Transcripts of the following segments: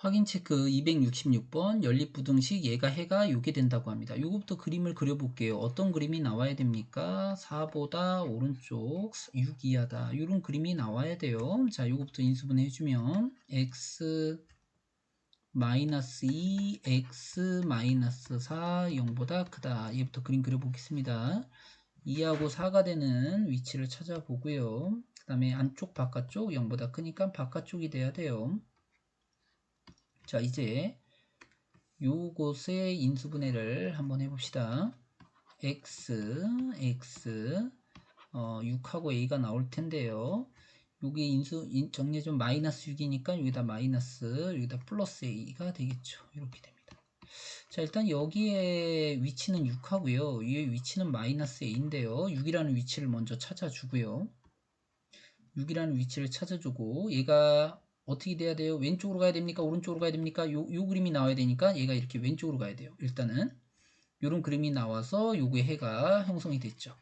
확인 체크 266번 연립부등식 얘가 해가 요게 된다고 합니다. 요거부터 그림을 그려볼게요. 어떤 그림이 나와야 됩니까? 4보다 오른쪽 6 이하다. 이런 그림이 나와야 돼요. 자, 요거부터 인수분해 해주면 x 마이너스 2, x 마이너스 4, 0보다 크다. 얘부터 그림 그려보겠습니다. 2하고 4가 되는 위치를 찾아보고요. 그 다음에 안쪽 바깥쪽 0보다 크니까 바깥쪽이 돼야 돼요. 자 이제 요곳의 인수분해를 한번 해봅시다. x, x 어, 6하고 a가 나올 텐데요. 여기 인수 인, 정리 좀 마이너스 6이니까 여기다 마이너스 여기다 플러스 a가 되겠죠. 이렇게 됩니다. 자 일단 여기에 위치는 6하고요. 이 위치는 마이너스 a인데요. 6이라는 위치를 먼저 찾아주고요. 6이라는 위치를 찾아주고 얘가 어떻게 돼야 돼요? 왼쪽으로 가야 됩니까? 오른쪽으로 가야 됩니까? 요, 요 그림이 나와야 되니까 얘가 이렇게 왼쪽으로 가야 돼요. 일단은 요런 그림이 나와서 요게 해가 형성이 됐죠.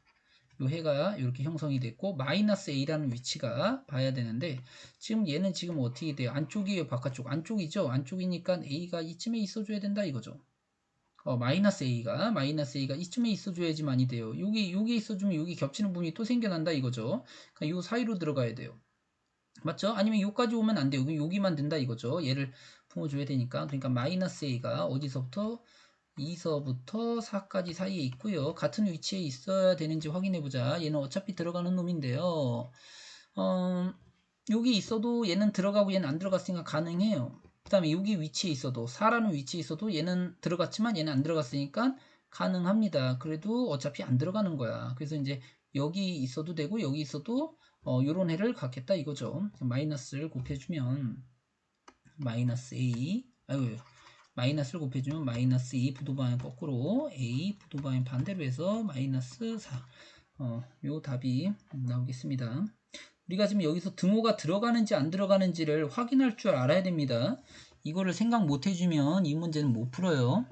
요 해가 이렇게 형성이 됐고 마이너스 a라는 위치가 봐야 되는데 지금 얘는 지금 어떻게 돼요? 안쪽이에요? 바깥쪽? 안쪽이죠? 안쪽이니까 a가 이쯤에 있어줘야 된다 이거죠. 어, 마이너스 a가 마이너스 a가 이쯤에 있어줘야지만이 돼요. 여기 여기 있어주면 여기 겹치는 부분이 또 생겨난다 이거죠. 그러니까 요 사이로 들어가야 돼요. 맞죠? 아니면 여기까지 오면 안 돼요. 여기 여기만 된다 이거죠. 얘를 품어줘야 되니까. 그러니까 마이너스 a가 어디서부터 2서부터 4까지 사이에 있고요. 같은 위치에 있어야 되는지 확인해 보자. 얘는 어차피 들어가는 놈인데요. 어, 여기 있어도 얘는 들어가고 얘는 안 들어갔으니까 가능해요. 그 다음에 여기 위치에 있어도 4라는 위치에 있어도 얘는 들어갔지만 얘는 안 들어갔으니까 가능합니다. 그래도 어차피 안 들어가는 거야. 그래서 이제 여기 있어도 되고 여기 있어도 어, 요런 해를 갖겠다 이거죠. 마이너스를 곱해주면 마이너스 a 아유 마이너스를 곱해주면 마이너스 2 부도방향 거꾸로 a 부도방향 반대로 해서 마이너스 4 어, 요 답이 나오겠습니다. 우리가 지금 여기서 등호가 들어가는지 안 들어가는지를 확인할 줄 알아야 됩니다. 이거를 생각 못 해주면 이 문제는 못 풀어요.